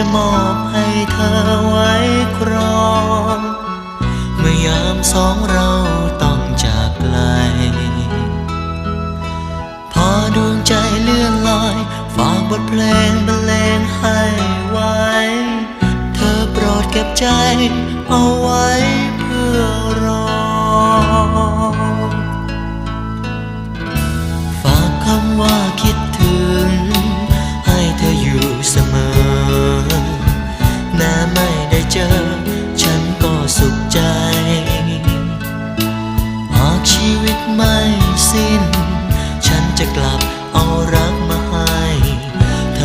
จะมอบให้เธอไว้ครอง เมื่อยามสองเราต้องจากไกล พอดวงใจเลื่อนลอย ฝากบทเพลงบรรเลงให้ไว้ เธอโปรดเก็บใจเอาไว้เพื่อรอ ฝากคำว่าคิด 天